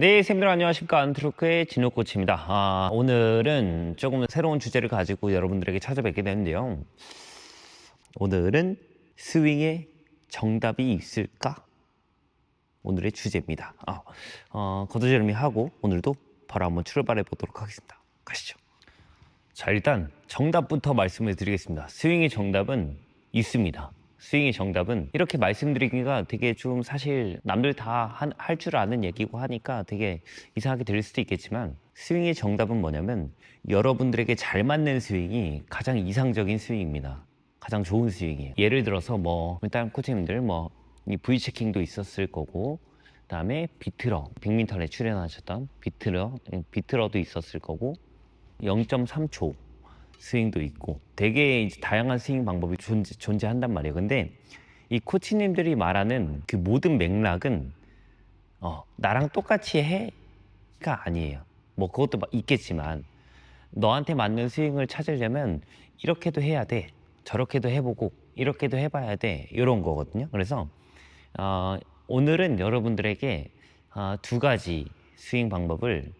네, 쌤들 안녕하십니까. 안트로크의 진호 코치입니다. 아, 오늘은 조금 새로운 주제를 가지고 여러분들에게 찾아뵙게 되는데요. 오늘은 스윙에 정답이 있을까? 오늘의 주제입니다. 아, 어, 거두절미 하고 오늘도 바로 한번 출발해 보도록 하겠습니다. 가시죠. 자, 일단 정답부터 말씀을 드리겠습니다. 스윙의 정답은 있습니다. 스윙의 정답은 이렇게 말씀드리기가 되게 좀 사실 남들 다 할 줄 아는 얘기고 하니까 되게 이상하게 들릴 수도 있겠지만 스윙의 정답은 뭐냐면 여러분들에게 잘 맞는 스윙이 가장 이상적인 스윙입니다. 가장 좋은 스윙이에요. 예를 들어서 뭐 일단 코치님들 뭐 이 V 체킹도 있었을 거고 그다음에 비트러 빅민턴에 출연하셨던 비트러 비트러도 있었을 거고 0.3초 스윙도 있고 되게 이제 다양한 스윙 방법이 존재, 존재한단 말이에요. 근데 이 코치님들이 말하는 그 모든 맥락은 어, 나랑 똑같이 해가 아니에요. 뭐 그것도 막 있겠지만 너한테 맞는 스윙을 찾으려면 이렇게도 해야 돼. 저렇게도 해보고 이렇게도 해봐야 돼. 이런 거거든요. 그래서 어, 오늘은 여러분들에게 어, 두 가지 스윙 방법을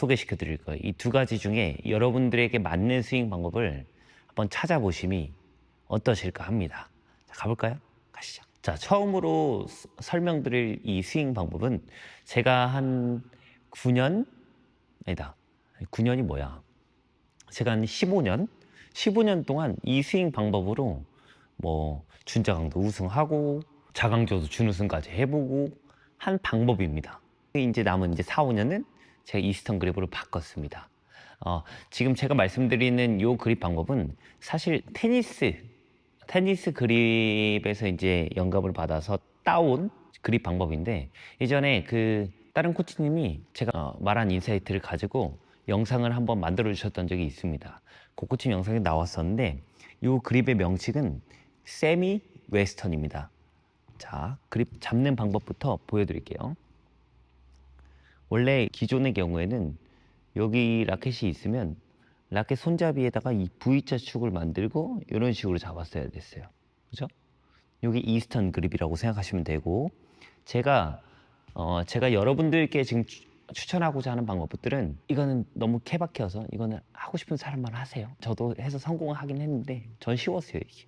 소개시켜 드릴 거예요. 이 두 가지 중에 여러분들에게 맞는 스윙 방법을 한번 찾아보심이 어떠실까 합니다. 자, 가볼까요? 가시죠. 자, 처음으로 스- 설명드릴 이 스윙 방법은 제가 한 9년, 아니다. 9년이 뭐야? 제가 한 15년? 15년 동안 이 스윙 방법으로 뭐 준자강도 우승하고 자강조도 준우승까지 해보고 한 방법입니다. 이제 남은 이제 4, 5년은 제가 이스턴 그립으로 바꿨습니다. 어, 지금 제가 말씀드리는 요 그립 방법은 사실 테니스 테니스 그립에서 이제 영감을 받아서 따온 그립 방법인데 예전에 그 다른 코치님이 제가 어, 말한 인사이트를 가지고 영상을 한번 만들어 주셨던 적이 있습니다. 그 코치 영상에 나왔었는데 요 그립의 명칭은 세미 웨스턴입니다. 자, 그립 잡는 방법부터 보여드릴게요. 원래 기존의 경우에는 여기 라켓이 있으면 라켓 손잡이에다가 이 V자 축을 만들고 이런 식으로 잡았어야 됐어요. 그죠? 여기 이스턴 그립이라고 생각하시면 되고 제가 어 제가 여러분들께 지금 추, 추천하고자 하는 방법들은 이거는 너무 케바케여서 이거는 하고 싶은 사람만 하세요. 저도 해서 성공을 하긴 했는데 전 쉬웠어요 이게.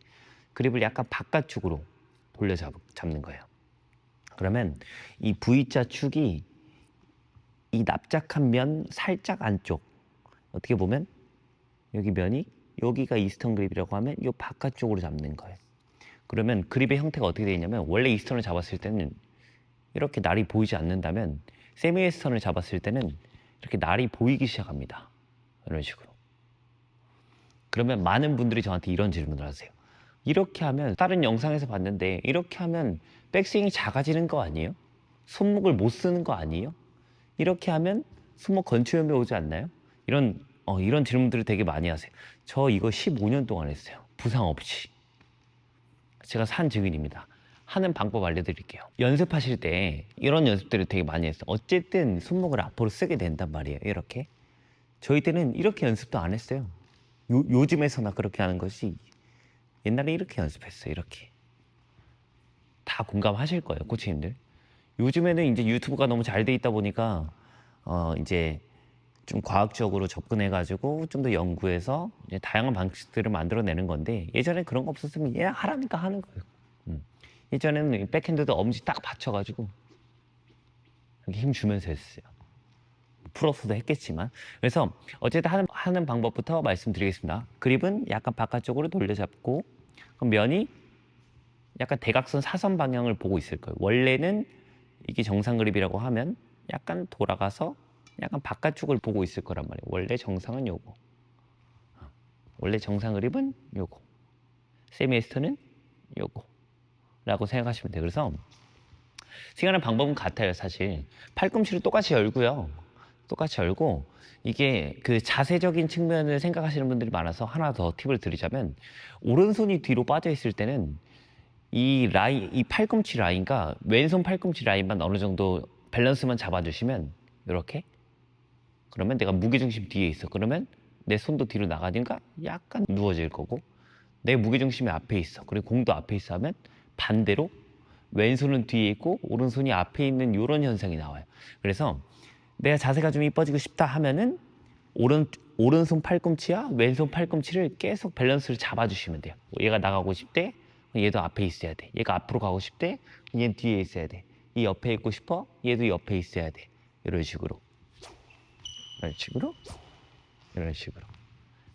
그립을 약간 바깥쪽으로 돌려 잡, 잡는 거예요. 그러면 이 V자 축이 이 납작한 면 살짝 안쪽 어떻게 보면 여기 면이 여기가 이스턴 그립이라고 하면 이 바깥쪽으로 잡는 거예요. 그러면 그립의 형태가 어떻게 되냐면 원래 이스턴을 잡았을 때는 이렇게 날이 보이지 않는다면 세미 웨스턴을 잡았을 때는 이렇게 날이 보이기 시작합니다. 이런 식으로. 그러면 많은 분들이 저한테 이런 질문을 하세요. 이렇게 하면 다른 영상에서 봤는데 이렇게 하면 백스윙이 작아지는 거 아니에요? 손목을 못 쓰는 거 아니에요? 이렇게 하면 손목 건초염이 오지 않나요? 이런 어, 이런 질문들을 되게 많이 하세요. 저 이거 15년 동안 했어요. 부상 없이. 제가 산 증인입니다. 하는 방법 알려드릴게요. 연습하실 때 이런 연습들을 되게 많이 했어요. 어쨌든 손목을 앞으로 쓰게 된단 말이에요. 이렇게. 저희 때는 이렇게 연습도 안 했어요. 요, 요즘에서나 그렇게 하는 것이 옛날에 이렇게 연습했어요. 이렇게. 다 공감하실 거예요, 코치님들. 요즘에는 이제 유튜브가 너무 잘 돼 있다 보니까 어 이제 좀 과학적으로 접근해 가지고 좀 더 연구해서 이제 다양한 방식들을 만들어내는 건데 예전에 그런 거 없었으면 얘 하라니까 하는 거예요. 음. 예전에는 이 백핸드도 엄지 딱 받쳐 가지고 이렇게 힘 주면서 했어요. 풀어서도 했겠지만 그래서 어쨌든 하는, 하는 방법부터 말씀드리겠습니다. 그립은 약간 바깥쪽으로 돌려잡고 그럼 면이 약간 대각선 사선 방향을 보고 있을 거예요. 원래는 이게 정상 그립이라고 하면 약간 돌아가서 약간 바깥쪽을 보고 있을 거란 말이에요. 원래 정상은 요거. 어, 원래 정상 그립은 요거. 세미에스터는 요거. 라고 생각하시면 돼요. 그래서 스윙하는 방법은 같아요, 사실. 팔꿈치를 똑같이 열고요. 똑같이 열고 이게 그 자세적인 측면을 생각하시는 분들이 많아서 하나 더 팁을 드리자면 오른손이 뒤로 빠져 있을 때는 이 라인, 이 팔꿈치 라인과 왼손 팔꿈치 라인만 어느 정도 밸런스만 잡아주시면 이렇게 그러면 내가 무게중심 뒤에 있어. 그러면 내 손도 뒤로 나가니까 약간 누워질 거고 내 무게중심이 앞에 있어. 그리고 공도 앞에 있어 하면 반대로 왼손은 뒤에 있고 오른손이 앞에 있는 이런 현상이 나와요. 그래서 내가 자세가 좀 이뻐지고 싶다 하면은 오른 오른손 팔꿈치와 왼손 팔꿈치를 계속 밸런스를 잡아주시면 돼요. 얘가 나가고 싶대, 얘도 앞에 있어야 돼. 얘가 앞으로 가고 싶대, 얘는 뒤에 있어야 돼. 이 옆에 있고 싶어, 얘도 옆에 있어야 돼. 이런 식으로, 이런 식으로, 이런 식으로.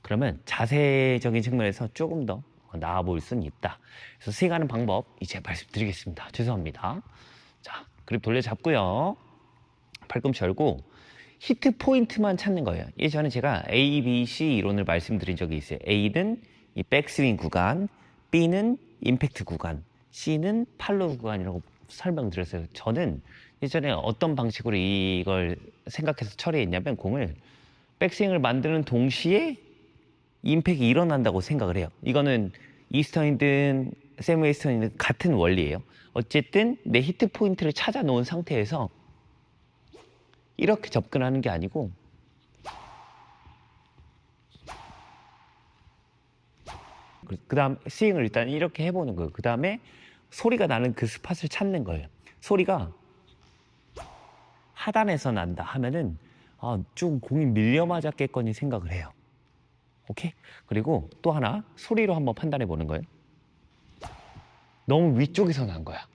그러면 자세적인 측면에서 조금 더 나아 보일 수는 있다. 그래서 스윙하는 방법 이제 말씀드리겠습니다. 죄송합니다. 자, 그립 돌려 잡고요. 팔꿈치 열고 히트 포인트만 찾는 거예요. 예전에 제가 A, B, C 이론을 말씀드린 적이 있어요. A는 이 백스윙 구간, B는 임팩트 구간, C는 팔로우 구간이라고 설명드렸어요. 저는 예전에 어떤 방식으로 이걸 생각해서 처리했냐면 공을 백스윙을 만드는 동시에 임팩이 일어난다고 생각을 해요. 이거는 이스턴이든 세무 이스턴이든 같은 원리예요. 어쨌든 내 히트 포인트를 찾아 놓은 상태에서 이렇게 접근하는 게 아니고 그 다음 스윙을 일단 이렇게 해보는 거예요. 그 다음에 소리가 나는 그 스팟을 찾는 거예요. 소리가 하단에서 난다 하면은 아, 좀 공이 밀려 맞았겠거니 생각을 해요. 오케이? 그리고 또 하나 소리로 한번 판단해 보는 거예요. 너무 위쪽에서 난 거야.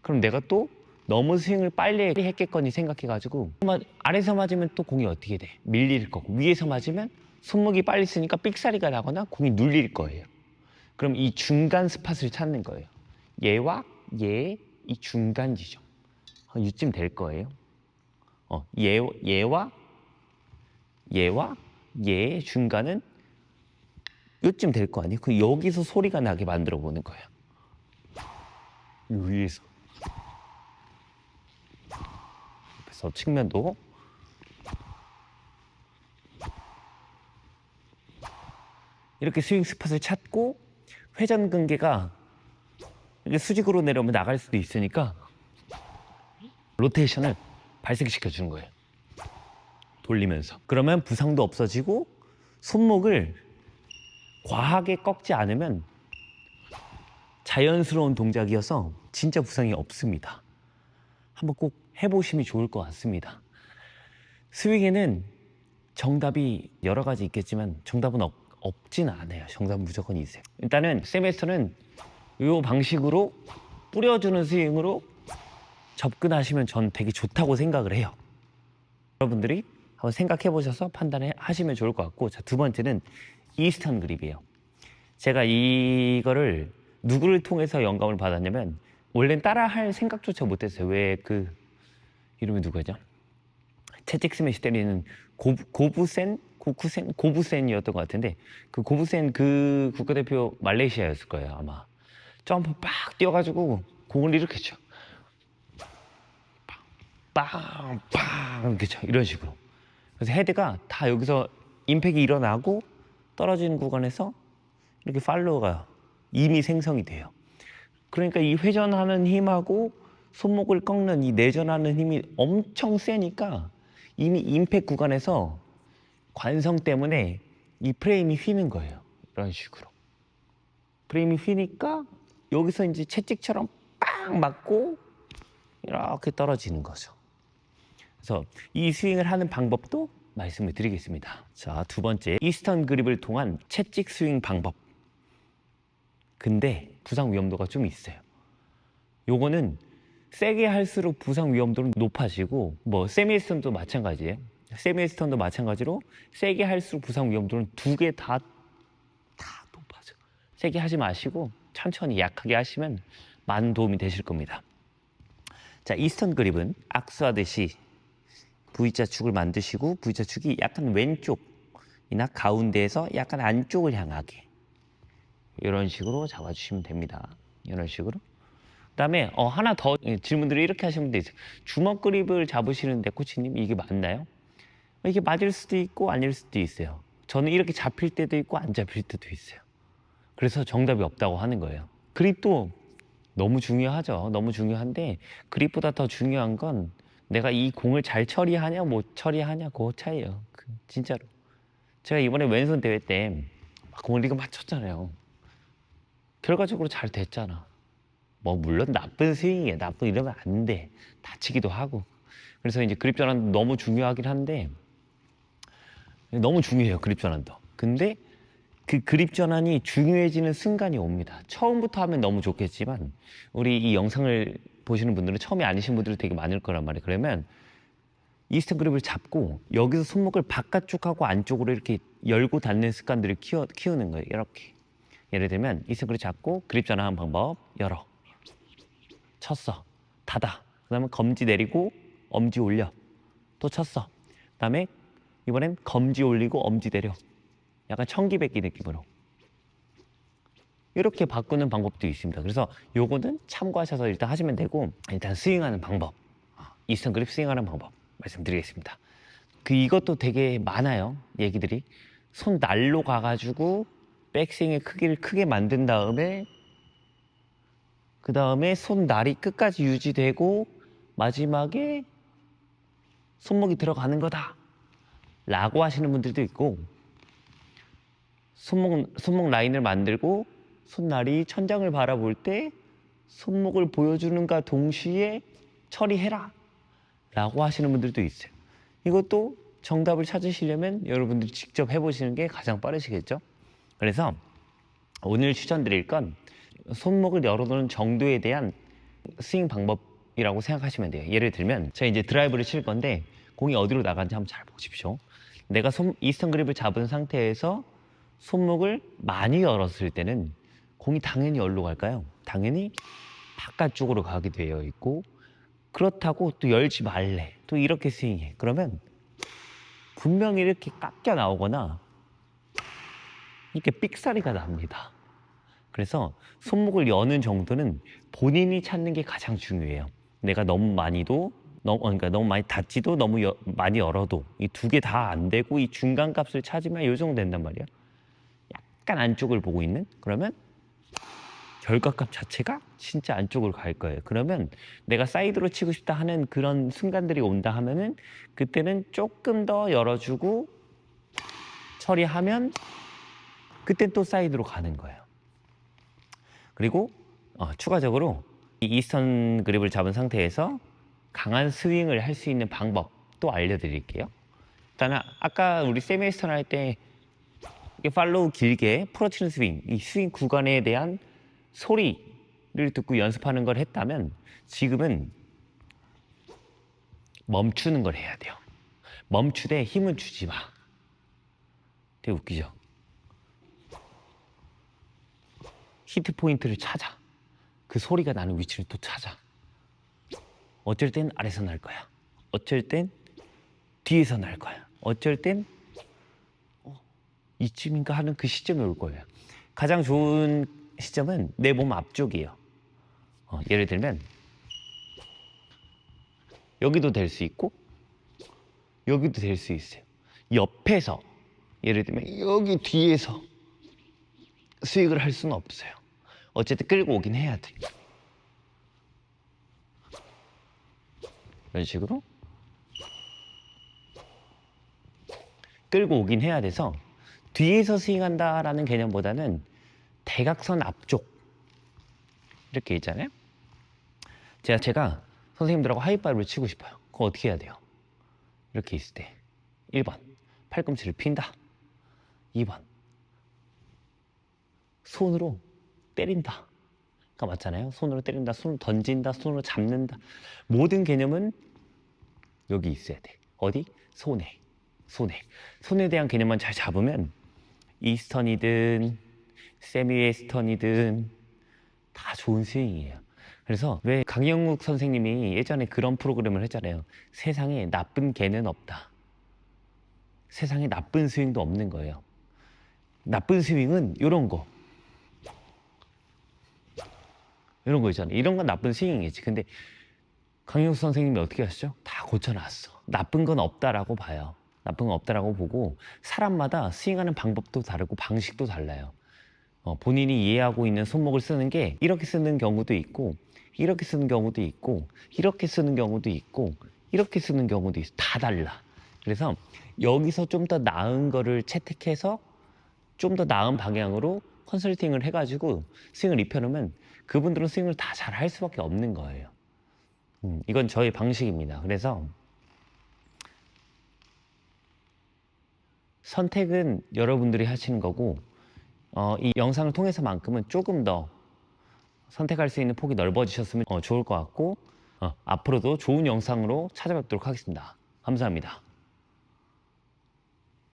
그럼 내가 또 너무 스윙을 빨리 했겠거니 생각해가지고 아래서 맞으면 또 공이 어떻게 돼? 밀릴 거고 위에서 맞으면 손목이 빨리 쓰니까 삑사리가 나거나 공이 눌릴 거예요. 그럼 이 중간 스팟을 찾는 거예요. 얘와 얘이 중간 지점 어, 이쯤 될 거예요. 어, 얘, 얘와 얘와 얘의 중간은 요쯤 될 거 아니에요? 그 여기서 소리가 나게 만들어 보는 거예요. 이 위에서. 그래서 측면도 이렇게 스윙 스팟을 찾고 회전 근개가 수직으로 내려오면 나갈 수도 있으니까 로테이션을 발생시켜 주는 거예요. 돌리면서. 그러면 부상도 없어지고 손목을 과하게 꺾지 않으면 자연스러운 동작이어서 진짜 부상이 없습니다. 한번 꼭 해보시면 좋을 것 같습니다. 스윙에는 정답이 여러 가지 있겠지만 정답은 없, 없진 않아요. 정답은 무조건 있어요. 일단은 세메스터는 이 방식으로 뿌려주는 스윙으로 접근하시면 전 되게 좋다고 생각을 해요. 여러분들이 한번 생각해 보셔서 판단해 하시면 좋을 것 같고, 자, 두 번째는 이스턴 그립이에요. 제가 이거를 누구를 통해서 영감을 받았냐면, 원래는 따라 할 생각조차 못 했어요. 왜 그, 이름이 누구죠? 채찍 스매시 때리는 고, 고부센? 고쿠센? 고부센이었던 것 같은데, 그 고부센 그 국가대표 말레이시아였을 거예요, 아마. 점프 빡 뛰어가지고 공을 이렇게 쳐. 빵, 빵, 이렇게 쳐. 이런 식으로. 그래서 헤드가 다 여기서 임팩이 일어나고 떨어지는 구간에서 이렇게 팔로우가 이미 생성이 돼요. 그러니까 이 회전하는 힘하고 손목을 꺾는 이 내전하는 힘이 엄청 세니까 이미 임팩 구간에서 관성 때문에 이 프레임이 휘는 거예요. 이런 식으로. 프레임이 휘니까 여기서 이제 채찍처럼 빵 맞고 이렇게 떨어지는 거죠. 그래서 이 스윙을 하는 방법도 말씀을 드리겠습니다. 자, 두 번째. 이스턴 그립을 통한 채찍 스윙 방법. 근데 부상 위험도가 좀 있어요. 요거는 세게 할수록 부상 위험도는 높아지고 뭐 세미스턴도 마찬가지예요. 세미스턴도 마찬가지로 세게 할수록 부상 위험도는 두 개 다 다 높아져. 세게 하지 마시고 천천히 약하게 하시면 많은 도움이 되실 겁니다. 자, 이스턴 그립은 악수하듯이 V자 축을 만드시고 V자 축이 약간 왼쪽이나 가운데에서 약간 안쪽을 향하게 이런 식으로 잡아주시면 됩니다. 이런 식으로. 그다음에 어, 하나 더 질문들을 이렇게 하시면 돼요. 주먹 그립을 잡으시는데 코치님 이게 맞나요? 이게 맞을 수도 있고 아닐 수도 있어요. 저는 이렇게 잡힐 때도 있고 안 잡힐 때도 있어요. 그래서 정답이 없다고 하는 거예요. 그립도 너무 중요하죠. 너무 중요한데 그립보다 더 중요한 건 내가 이 공을 잘 처리하냐 못 처리하냐 그 차이예요. 그 진짜로. 제가 이번에 왼손 대회 때 공을 이거 맞췄잖아요. 결과적으로 잘 됐잖아. 뭐 물론 나쁜 스윙이에요. 나쁜 이러면 안 돼. 다치기도 하고. 그래서 이제 그립 전환도 너무 중요하긴 한데 너무 중요해요. 그립 전환도. 근데 그 그립 전환이 중요해지는 순간이 옵니다. 처음부터 하면 너무 좋겠지만 우리 이 영상을 보시는 분들은 처음이 아니신 분들이 되게 많을 거란 말이에요. 그러면 이스턴 그립을 잡고 여기서 손목을 바깥쪽 하고 안쪽으로 이렇게 열고 닫는 습관들을 키워, 키우는 거예요. 이렇게. 예를 들면 이스턴 그립 잡고 그립 전환하는 방법 열어. 쳤어. 닫아. 그 다음에 검지 내리고 엄지 올려. 또 쳤어. 그 다음에 이번엔 검지 올리고 엄지 내려. 약간 청기백기 느낌으로. 이렇게 바꾸는 방법도 있습니다. 그래서 요거는 참고하셔서 일단 하시면 되고 일단 스윙하는 방법. 아, 이스턴 그립 스윙하는 방법 말씀드리겠습니다. 그 이것도 되게 많아요. 얘기들이. 손 날로 가가지고 백스윙의 크기를 크게 만든 다음에 그 다음에 손 날이 끝까지 유지되고 마지막에 손목이 들어가는 거다. 라고 하시는 분들도 있고 손목, 손목 라인을 만들고 손날이 천장을 바라볼 때 손목을 보여주는가 동시에 처리해라. 라고 하시는 분들도 있어요. 이것도 정답을 찾으시려면 여러분들이 직접 해보시는 게 가장 빠르시겠죠? 그래서 오늘 추천드릴 건 손목을 열어놓는 정도에 대한 스윙 방법이라고 생각하시면 돼요. 예를 들면 제가 이제 드라이브를 칠 건데 공이 어디로 나간지 한번 잘 보십시오. 내가 손, 이스턴 그립을 잡은 상태에서 손목을 많이 열었을 때는 공이 당연히 어디로 갈까요? 당연히 바깥쪽으로 가게 되어 있고 그렇다고 또 열지 말래. 또 이렇게 스윙해. 그러면 분명히 이렇게 깎여 나오거나 이렇게 삑사리가 납니다. 그래서 손목을 여는 정도는 본인이 찾는 게 가장 중요해요. 내가 너무 많이도 너무 그러니까 너무 많이 닫지도 너무 여- 많이 열어도 이 두 개 다 안 되고 이 중간 값을 찾으면 요 정도 된단 말이야. 약간 안쪽을 보고 있는 그러면 결과값 자체가 진짜 안쪽으로 갈 거예요. 그러면 내가 사이드로 치고 싶다 하는 그런 순간들이 온다 하면은 그때는 조금 더 열어주고 처리하면 그때 또 사이드로 가는 거예요. 그리고 어, 추가적으로 이 이스턴 그립을 잡은 상태에서 강한 스윙을 할 수 있는 방법 또 알려드릴게요. 일단 아까 우리 세미 스턴 할 때 팔로우 길게 풀어치는 스윙, 이 스윙 구간에 대한 소리를 듣고 연습하는 걸 했다면 지금은 멈추는 걸 해야 돼요. 멈추되 힘은 주지 마. 되게 웃기죠? 히트 포인트를 찾아. 그 소리가 나는 위치를 또 찾아. 어쩔 땐 아래서 날 거야. 어쩔 땐 뒤에서 날 거야. 어쩔 땐 어, 이쯤인가 하는 그 시점이 올 거예요. 가장 좋은 시점은 내 몸 앞쪽이에요. 어, 예를 들면 여기도 될 수 있고 여기도 될 수 있어요. 옆에서 예를 들면 여기 뒤에서 스윙을 할 수는 없어요. 어쨌든 끌고 오긴 해야 돼. 이런 식으로 끌고 오긴 해야 돼서 뒤에서 스윙한다라는 개념보다는 대각선 앞쪽 이렇게 있잖아요. 제가 제가 선생님들하고 하이파이브를 치고 싶어요. 그거 어떻게 해야 돼요? 이렇게 있을 때 1번 팔꿈치를 핀다. 2번 손으로 때린다. 가 맞잖아요. 손으로 때린다, 손으로 던진다, 손으로 잡는다. 모든 개념은 여기 있어야 돼. 어디? 손에. 손에. 손에 대한 개념만 잘 잡으면 이스턴이든 세미웨스턴이든 다 좋은 스윙이에요. 그래서 왜 강영욱 선생님이 예전에 그런 프로그램을 했잖아요. 세상에 나쁜 개는 없다. 세상에 나쁜 스윙도 없는 거예요. 나쁜 스윙은 이런 거. 이런 거 있잖아요. 이런 건 나쁜 스윙이겠지. 근데 강영수 선생님이 어떻게 하시죠? 다 고쳐놨어. 나쁜 건 없다라고 봐요. 나쁜 건 없다라고 보고 사람마다 스윙하는 방법도 다르고 방식도 달라요. 어, 본인이 이해하고 있는 손목을 쓰는 게 이렇게 쓰는 경우도 있고 이렇게 쓰는 경우도 있고 이렇게 쓰는 경우도 있고 이렇게 쓰는 경우도 있어. 다 달라. 그래서 여기서 좀 더 나은 거를 채택해서 좀 더 나은 방향으로 컨설팅을 해가지고 스윙을 입혀놓으면 그분들은 스윙을 다 잘 할 수밖에 없는 거예요. 음, 이건 저의 방식입니다. 그래서 선택은 여러분들이 하시는 거고 어, 이 영상을 통해서만큼은 조금 더 선택할 수 있는 폭이 넓어지셨으면 어, 좋을 것 같고 어, 앞으로도 좋은 영상으로 찾아뵙도록 하겠습니다. 감사합니다.